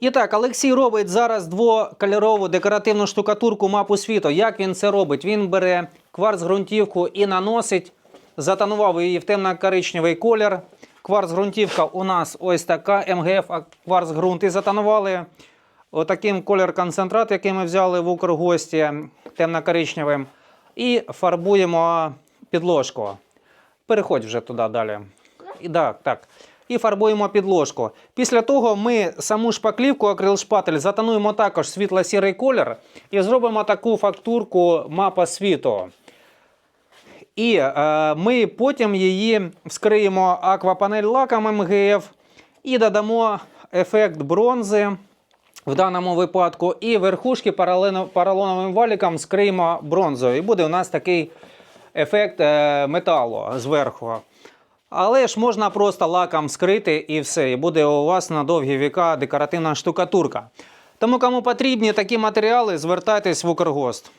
І так, Олексій робить зараз двокольорову декоративну штукатурку мапу світу. Як він це робить? Він бере кварц-ґрунтівку і наносить, затонував її в темно-коричневий колір. Кварц-ґрунтівка у нас ось така МГФ, а кварц-ґрунт. І затонували отаким колір концентрат, який ми взяли в Укргості темно-коричневим. І фарбуємо підложку. Переходь вже туди далі. І так, так. І фарбуємо підложку. Після того ми саму шпаклівку акрилшпатель затонуємо також світло-сірий колір і зробимо таку фактурку мапа світу. І е, ми потім її вскриємо аквапанель лаком МГФ і додамо ефект бронзи в даному випадку. І верхушки поролоновим валіком скриємо бронзою. І буде у нас такий ефект е, металу зверху. Але ж можна просто лаком скрити і все. І буде у вас на довгі віка декоративна штукатурка. Тому кому потрібні такі матеріали, звертайтесь в Укргост.